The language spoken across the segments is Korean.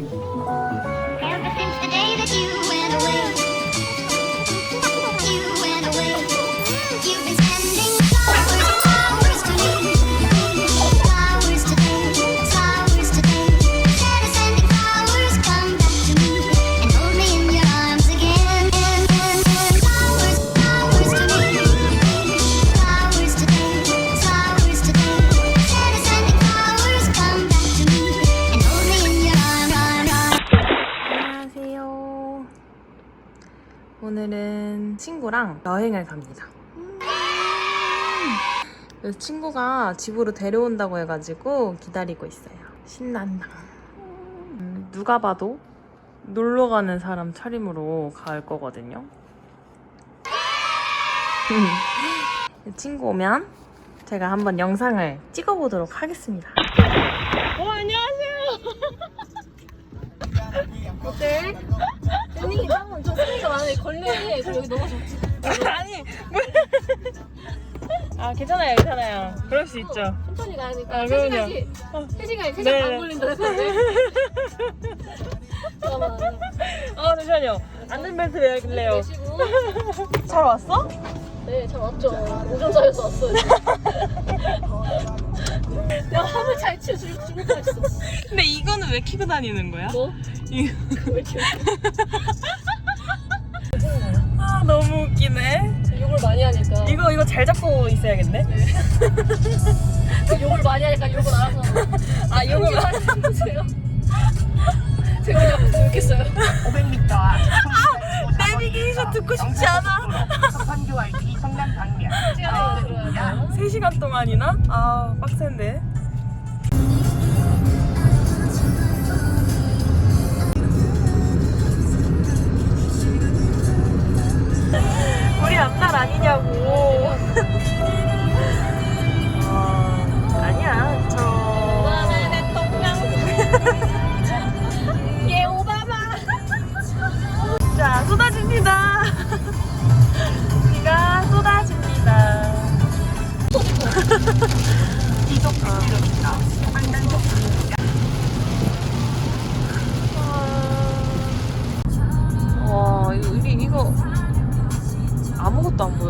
Música 친구랑 여행을 갑니다. 그래서 친구가 집으로 데려온다고 해가지고 기다리고 있어요. 신난다. 음, 누가 봐도 놀러 가는 사람 차림으로 갈 거거든요. 친구 오면 제가 한번 영상을 찍어보도록 하겠습니다. 어, 안녕하세요. 어때? 언니 한번 저 소리가 많이 걸리네. 그럼 여기 넘어져. 아니, 뭐. 아, 괜찮아요, 괜찮아요. 그럴 수 있죠. 천천히 가야니까. 아, 3시간이 어. 3시간이 3시간 네. 반 걸린다 했는데. 잠깐만. 아, 잠시만요. 안전벨트 매야길래요. 계시고. 잘 왔어? 네, 잘 왔죠. 오전자에서 왔어요. 내가 화물 잘 치워 줄 죽을 뻔했어. 근데 이거는 왜 키고 다니는 거야? 뭐? 이렇게 아, 너무 웃기네. 욕을 많이 하니까. 이거, 이거 잘 잡고 있어야겠네. 욕을 많이 하니까 욕을 알아서. 아, 이거. 하세요. 제가 그냥 앞에서 욕했어요. 500m 앞 내비게이션 듣고 싶지 않아. 석판교 IT 성남 방면 시간에 들어야 돼요. 3시간 동안이나? 아, 빡센데. 우리 앞날 아니냐고. 어, 아니야, 저. 예, 오바마. 자, 쏟아집니다.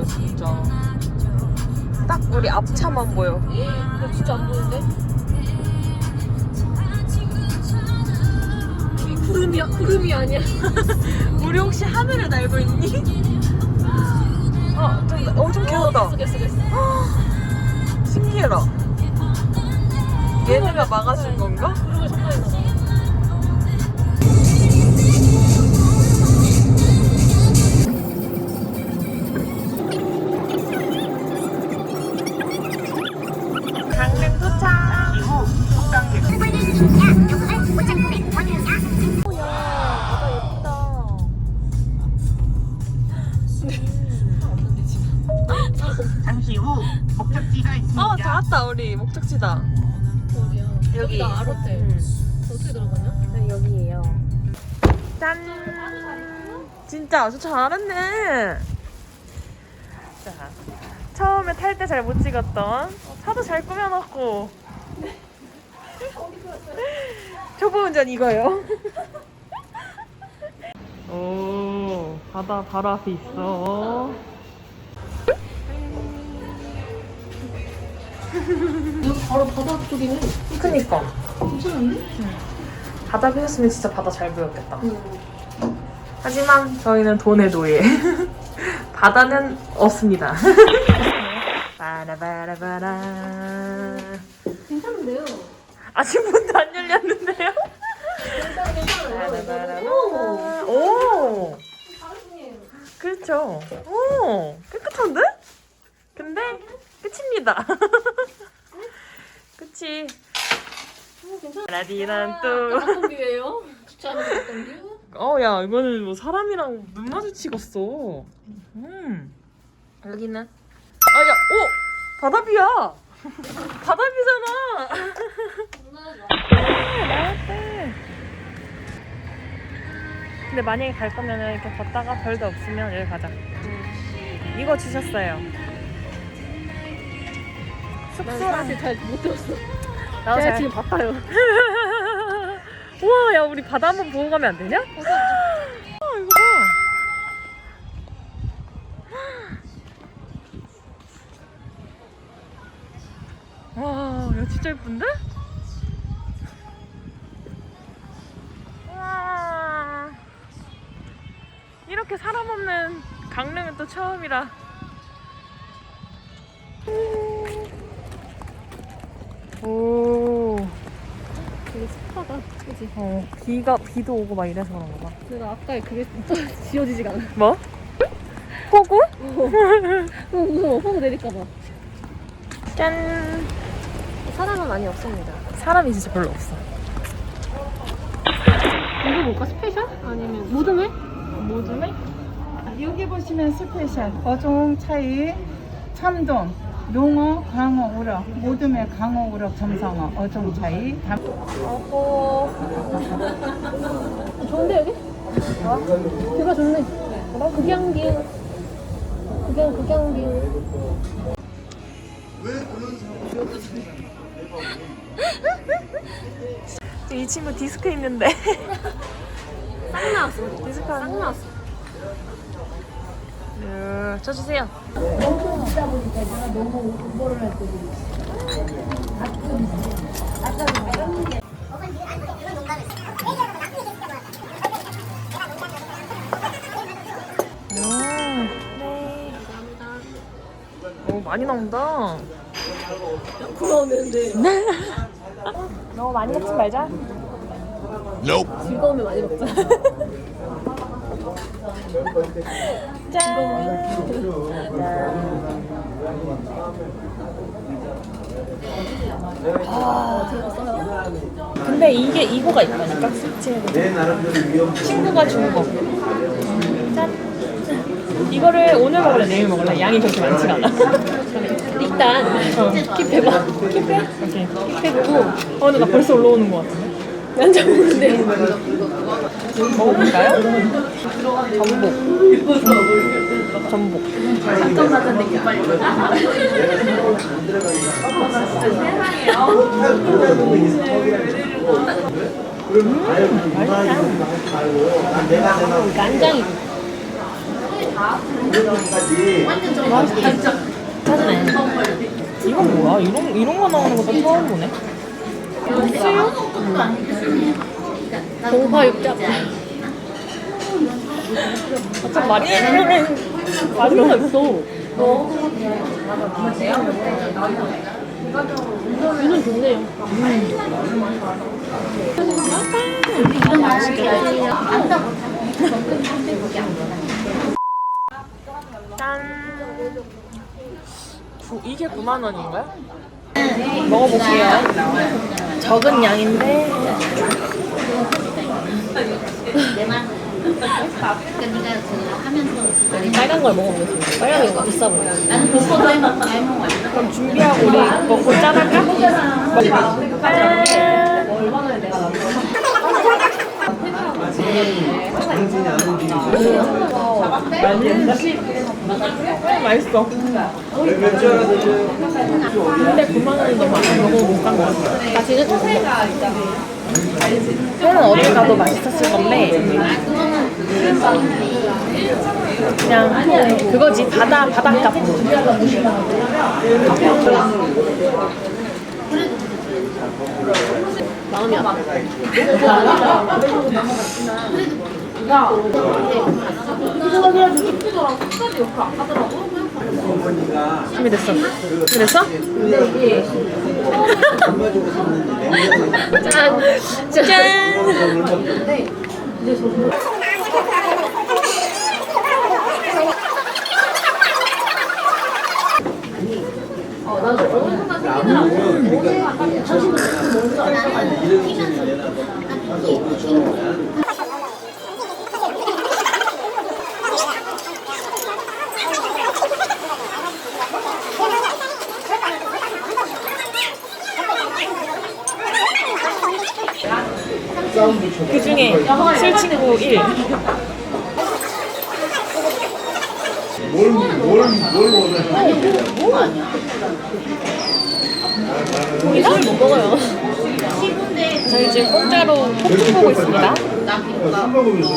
보여, 진짜. 딱 우리 앞차만 보여. 이거 진짜 안 보이는데? 이 구름이야, 구름이 아니야. 우리 혹시 하늘을 날고 있니? 어, 좀, 어, 좀. 됐어, 됐어, 됐어. 신기해라. 얘네가 막아준 건가? 우리. 목적지다. 어디야? 여기. 나 알았대. 음. 어떻게 들어가냐? 네, 여기에요. 짠! 진짜 저 잘했네. 자, 처음에 탈 때 잘 못 찍었던 어, 차도 잘 꾸며놨고. 초보 운전 이거요. 오, 바다 바로 앞에 있어. 바로 바다 쪽이네. 그니까. 괜찮은데? 바다 보였으면 진짜 바다 잘 보였겠다. 응. 하지만 저희는 돈의 노예. 바다는 없습니다. 바라바라바라. 괜찮은데요? 아직 문도 안 열렸는데요? 괜찮아, 괜찮아요. 바라바라바라. 오! 오! 다르시네요. 그렇죠. 오! 깨끗한데? 근데 끝입니다. 끝이. 라디란 또. 어떤 뷰예요? 주차하는 뷰? 어, 야, 이거는 뭐 사람이랑 눈 마주치겠어. 음. 여기는. 아, 야, 오! 바다뷰야! 바다뷰잖아! 나왔대. 근데 만약에 갈 거면은 이렇게 걷다가 별도 없으면 여기 가자. 이거 주셨어요. 숙소랑 사실 잘못 들었어. 나도 잘 지금 바빠요. 우와, 야, 우리 바다 한번 보고 가면 안 되냐? 아, 이거 봐. 와, 야, 진짜 예쁜데? 와. 이렇게 사람 없는 강릉은 또 처음이라. 오. 되게 습하다. 그치? 어, 비가 비도 오고 막 이래서 그런가 봐. 내가 아까 그게 또 지워지지가 않아. 뭐? 호구? 어, 무서워. 호구 내릴까봐. 짠. 사람은 많이 없습니다. 사람이 진짜 별로 없어. 이거 뭘까? 스페셜? 아니면 모듬회? 모둠에? 여기 보시면 스페셜 어종 차이 참돔 농어 광어 우럭 모둠의 광어 우럭 점성어 어종 차이 담- 좋은데 여기? 뷰가 좋네. 극양뷰. 극양 극양뷰. 이 친구 디스크 있는데. 쌍 나왔어. 디스크 쌍 나왔어. 거. 쳐주세요. 네. 오, 많이 나온다. 부러우는데 너무 많이 먹지 말자. 즐거우면 많이 먹자. 근데 이게 이거가 있다니까 스위치에도 친구가 준 거. 짠. 이거를 오늘 먹을래 내일 먹을래 양이 그렇게 많지가 않아. 일단 어. 킵해봐. 킵해? 킵해보고 어 근데 나 벌써 올라오는 거 같은데. 완전 모른데. 먹어볼까요? 전복. 전복. 간장이. 짜증나. 이건 뭐야? 이런 이런 거 나오는 것도 처음 보네. 동파 육잡. 참 많이 맛있어 있어. 뷰는 좋네요. 짠. 구, 이게 9만 원인가요? 먹어볼게요. 적은 양인데. 빨간 걸 먹어보겠습니다. 빨간 게 비싸 보여. 그럼 준비하고 우리 먹고 짠할까? 짠. 음, 맛있어. 근데 9만 원이 너무 너무 못간것 같아. 나 지금 회는 어딜 가도 맛있었을 건데 그냥 그거지. 바다 바닷가 마음이 아파. 준비 됐어 준비됐어? 짠! 짠! 그 중에 술친구 1 고기 술못 먹어요. 저희 지금 공짜로 폭풍 보고 있습니다.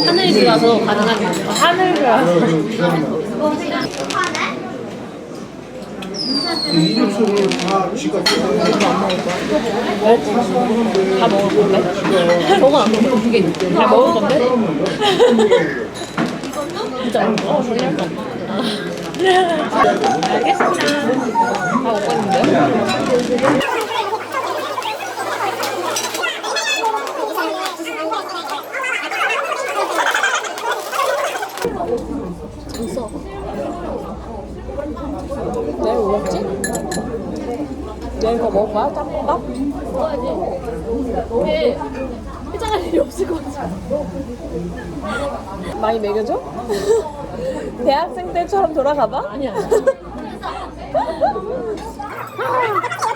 하늘이 와서 가능한 게 아니라 하늘 좋아서. 이력서를 다 지가 다 먹을 건데? 저거 안 있는데 다 먹을 건데? 진짜 어? 정리할 거 없나? 내일 뭐 먹지? 내일 더 먹을 거야? 짬뽕밥? 먹어야지 해 장할 일이 없을 것 같아 많이 먹여줘? 대학생 때처럼 돌아가봐? 아니야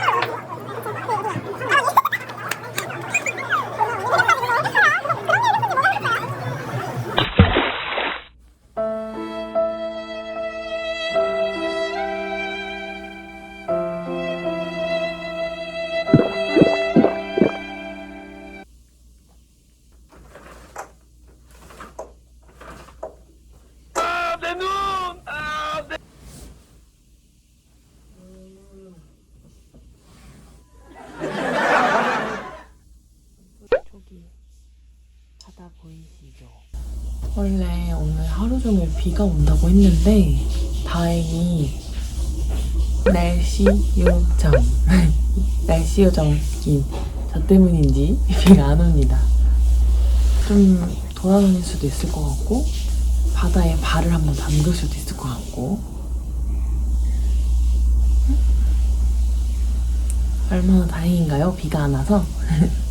비가 온다고 했는데 다행히 날씨 요정 날씨 요정인 저 때문인지 비가 안 옵니다. 좀 돌아다닐 수도 있을 것 같고 바다에 발을 한번 담글 수도 있을 것 같고 얼마나 다행인가요? 비가 안 와서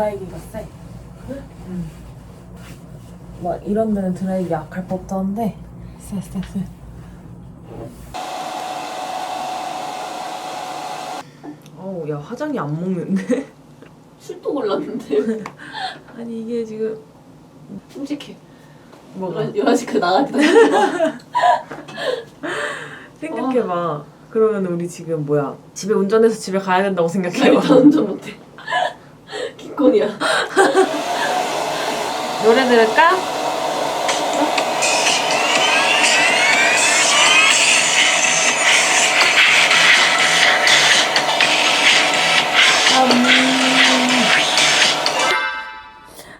드라이기가 세 응. 막 이런 데는 드라이기 약할 법도 한데. 쎄쎄쎄. 어우 야 화장이 안 먹는데? 술도 골랐는데. 아니 이게 지금 끔찍해. 뭐가? 여자친구 나갈 때 생각해봐. 그러면 우리 지금 뭐야? 집에 운전해서 집에 가야 된다고 생각해봐. 일단 운전 못해 기권이야 노래 들을까?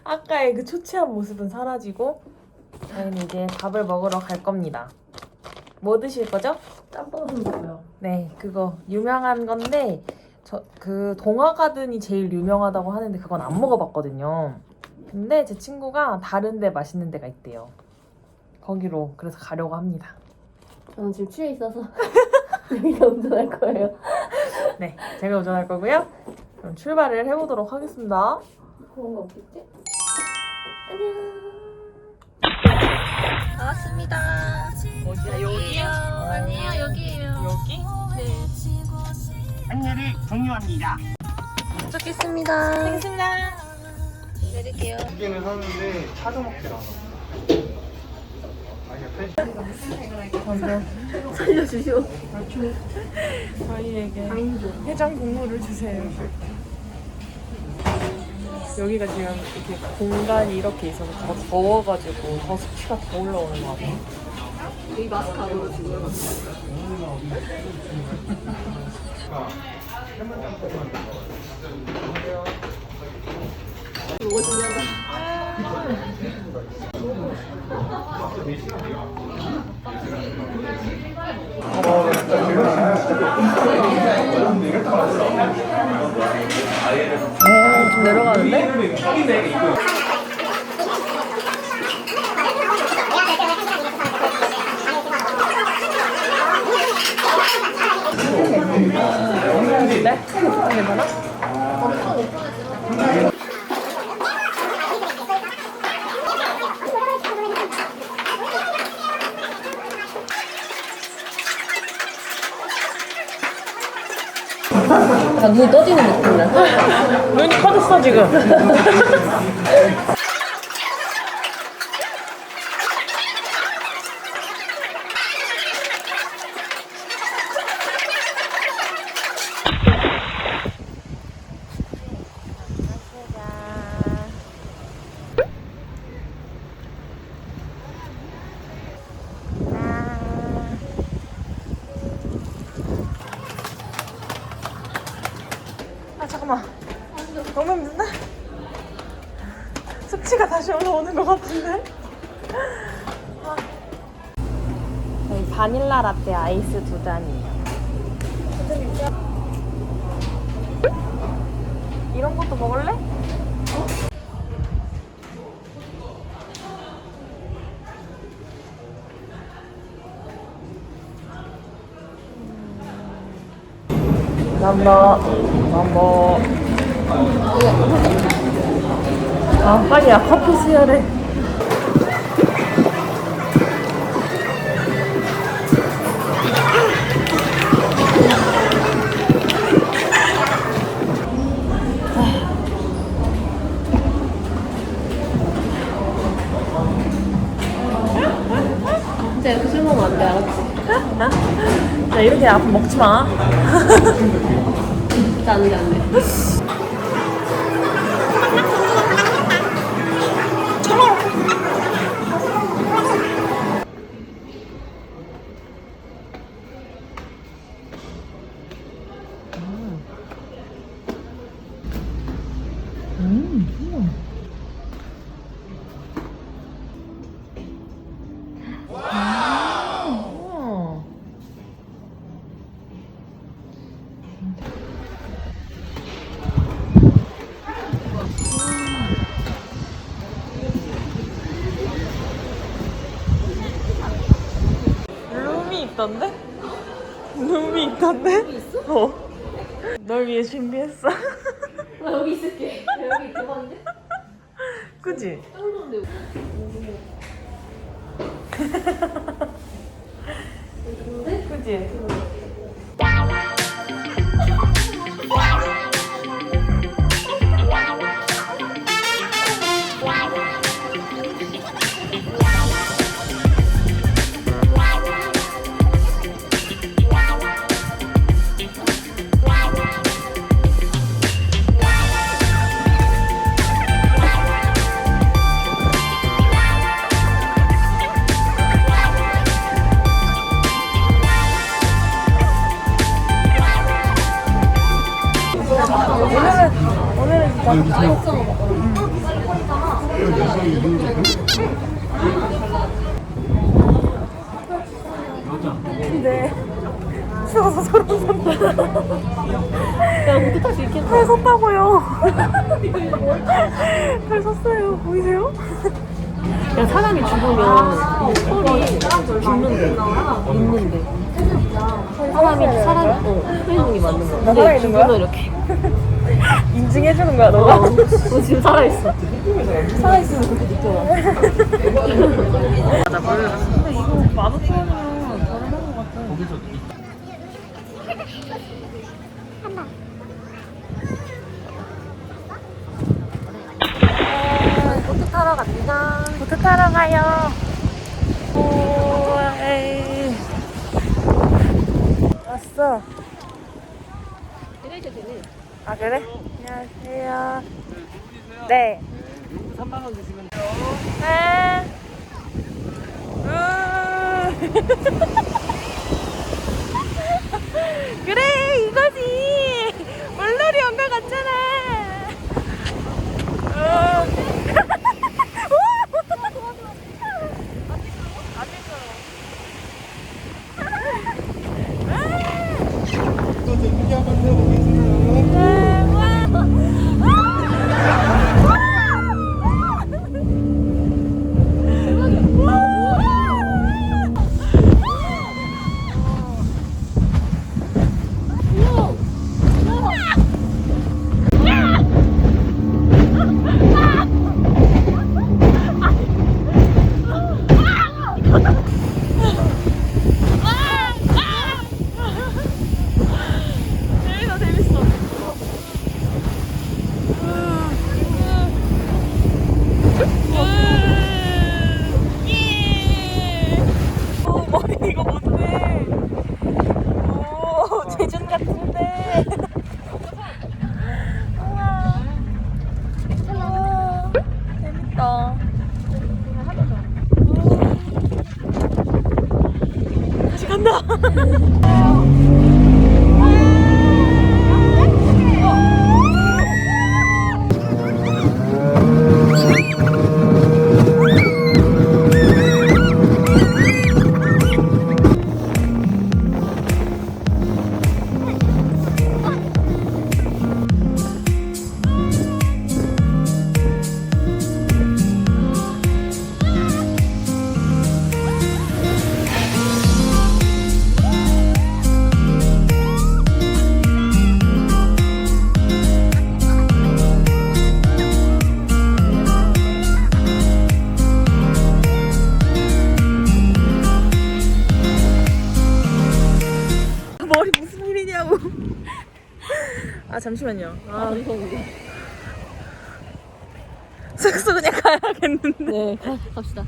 아까의 그 초췌한 모습은 사라지고 저희는 이제 밥을 먹으러 갈 겁니다. 뭐 드실 거죠? 짬뽕은 먹어요 네, 그거 유명한 건데 저 그 동화 가든이 제일 유명하다고 하는데 그건 안 먹어봤거든요. 근데 제 친구가 다른데 맛있는 데가 있대요. 거기로 그래서 가려고 합니다. 저는 지금 취해 있어서 여기가 운전할 거예요 네, 제가 운전할 거고요. 그럼 출발을 해보도록 하겠습니다. 그런 거 없겠지? 어디야 여기요? 아니에요 여기에요 여기? 안내를 종료합니다. 도착했습니다. 내릴게요 기는 하는데 찾아먹질 않아. 아니야 펜 살려주시오 저희에게 해장 국물을 주세요. 여기가 지금 이렇게 공간이 이렇게 있어서 더 더워가지고 더 수치가 더 올라오는 것 같아요. 여기 마스크 안 오고 지금 좀 내려가는데? 네? 괜찮아? 약간 눈이 떠지는 느낌이야 눈이 커졌어 지금 다시 올라오는 것 같은데? 저희 바닐라 라떼 아이스 두 잔이에요. 이런 것도 먹을래? 남보 남보 아 빨리야 커피 수혈해 진짜 이렇게 술 먹으면 안 돼, 알았지? 야 이렇게 앞으로 먹지 마 진짜 안 돼, 안 돼. 있던데? 룸이 있던데? 어. 널 위해 준비했어. 나 여기 있을게. 나 여기 들어갔는데? 그지? 짱좋은데 그지? 근데 추워서 소름 돋는다 야, 어떡할 수 있겠다. 팔 섰다고요 팔 섰어요 보이세요? 야, 사람이 죽으면 이 털이 죽는데. 있는데. 사람이, 사람이, 어, 살아있는 게 맞는 거야. 근데? 죽으면 이렇게. 인증해주는 거야 너가? 어, 너 지금 살아있어. 살아있으면 그렇게 느껴. 맞아 몰라 근데 이거 만오천원이면 저렴한 것 같아 보트 타러 갑니다. 보트 타러 가요 오 에이 왔어. 아 그래? 안녕하세요 네 3만 원 주시면 네. 우. 그래 이거지 물놀이 온 거 같잖아 미끄러워. 또 재밌게 한번 해보 Ha ha ha! 아 잠시만요. 아, 아, 이거 숙소 그냥 가야겠는데. 네, 가, 갑시다.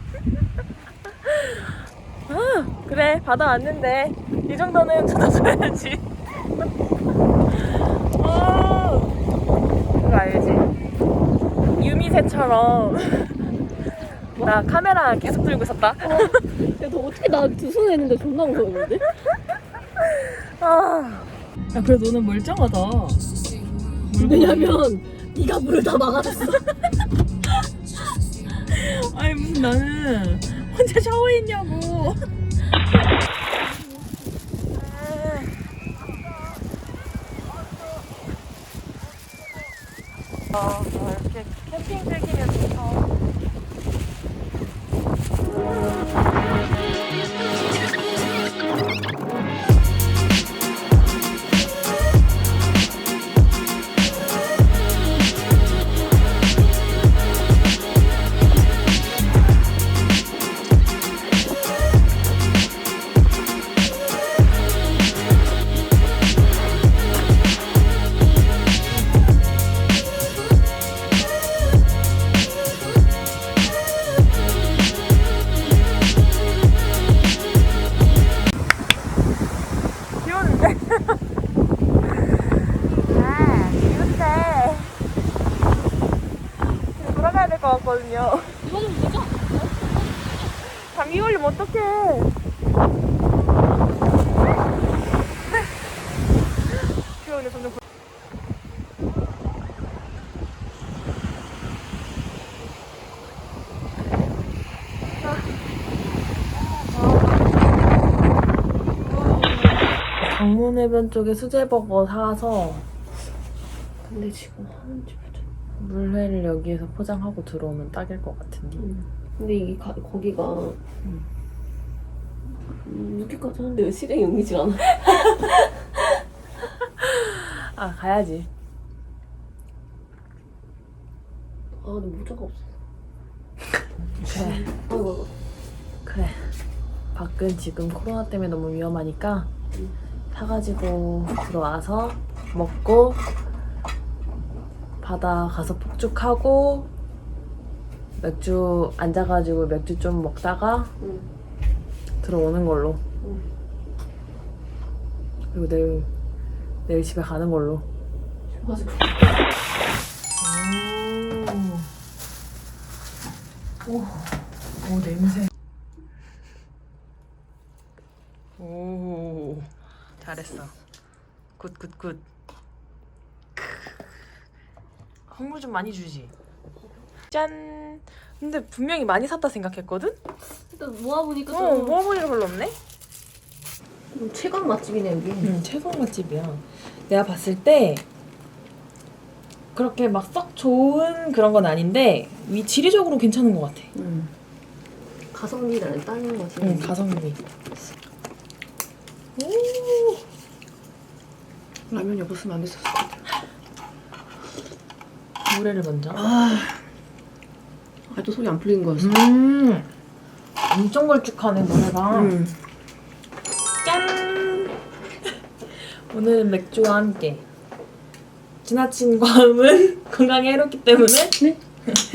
아, 그래 바다 왔는데 이 정도는 쳐다줘야지. 아, 그거 알지? 유미새처럼 나 카메라 계속 들고 있었다. 야, 너 어떻게 나 두손 했는데 존나 무서웠는데? 아, 야 그래도 너는 멀쩡하다. 왜냐면 네가 물을 다 막아줬어. 아니 무슨 나는 혼자 샤워했냐고. 아, 해변 쪽에 수제버거 사서 근데 지금 하는지 보자. 물회를 여기에서 포장하고 들어오면 딱일 것 같은데. 근데 이게 가, 거기가 음, 6일까지 하는데 왜 실행이 옮기지가 않아? 아 가야지. 아, 근데 모자가 없어. 그래. 아이고, 아이고. 그래. 밖은 지금 코로나 때문에 너무 위험하니까 사가지고 들어와서 먹고 바다 가서 폭죽하고 맥주 앉아가지고 맥주 좀 먹다가 응. 들어오는 걸로. 응. 그리고 내일 내일 집에 가는 걸로. 가지고. 오. 오, 냄새. 잘했어. 굿, 굿, 굿. 선물 좀 많이 주지. 짠. 근데 분명히 많이 샀다 생각했거든? 일단 모아보니까 어, 좀 모아보니까 별로 없네? 좀 최강 맛집이네, 여기. 응, 최고 맛집이야. 내가 봤을 때 그렇게 막 썩 좋은 그런 건 아닌데 위 지리적으로 괜찮은 것 같아. 응. 가성비를 따는 거지. 응, 가성비. 오. 라면이 없었으면 안 됐었을 것 같아. 물회를 먼저. 아직도 속이 안 풀린 거였어. 음. 엄청 걸쭉하네 노래가. 음. 짠. 오늘은 맥주와 함께 지나친 과음은 건강에 해롭기 때문에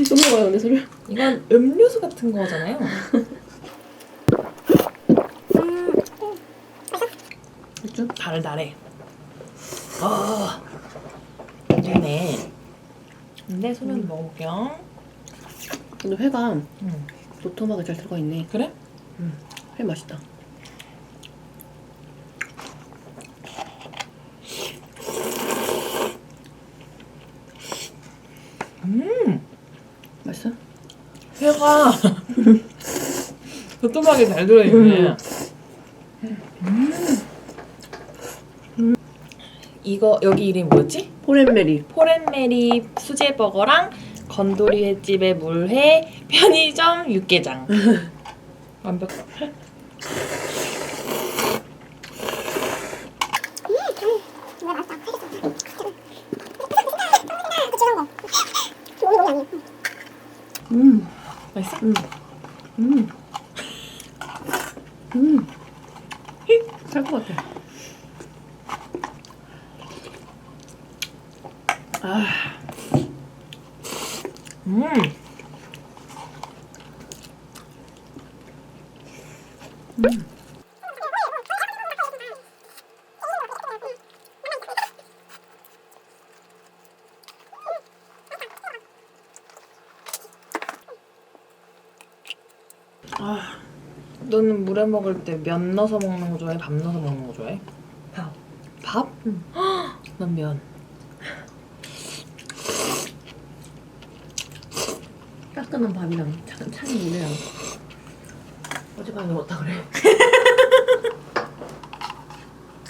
넘어가요, 내 소리. 이건 음료수 같은 거잖아요. 맥주? 달달해. 아, 괜찮네. 근데 소면 먹어볼게요. 근데 회가 음. 도톰하게 잘 들어가 있네. 그래? 회 맛있다. 음, 맛있어? 회가 도톰하게 잘 들어있네. 음. 이거 여기 이름이 뭐였지? 포렌메리. 포렌메리 수제버거랑 건돌이 횟집의 물회, 편의점 육개장. 완벽. 음. 맛있어? 음. 음. 음. 살 것 같아. 물에 먹을 때 면 넣어서 먹는 거 좋아해? 밥 넣어서 먹는 거 좋아해? 밥. 밥? 응. 난 면. 따끈한 밥이랑 찬, 찬 물이랑 어젯밤에 먹었다 그래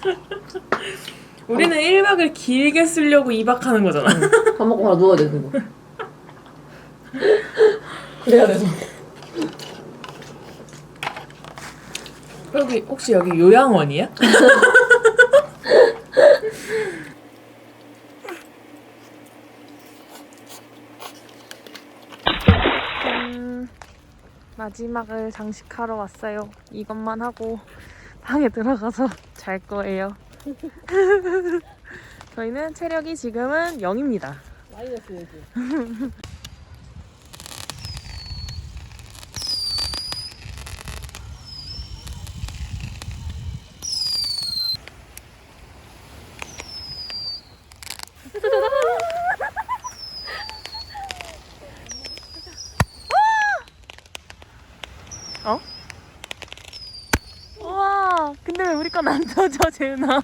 우리는 1박을 길게 쓰려고 2박 하는 거잖아. 밥 먹고 바로 누워야 돼 그거 그래야 돼서 여기 혹시 여기 요양원이야? 짠. 마지막을 장식하러 왔어요. 이것만 하고 방에 들어가서 잘 거예요. 저희는 체력이 지금은 0입니다. 마이너스 우와, 근데 왜 우리 건 안 터져, 재은아?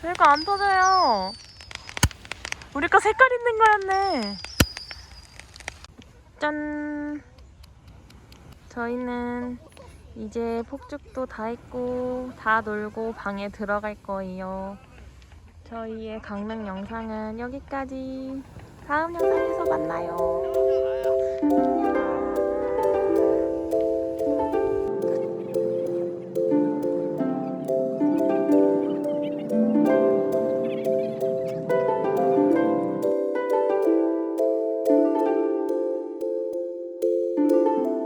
저희 거안 터져요. 우리 거 색깔 있는 거였네. 짠. 저희는 이제 폭죽도 다 했고 다 놀고 방에 들어갈 거예요. 저희의 강릉 영상은 여기까지. 다음 영상에서 만나요.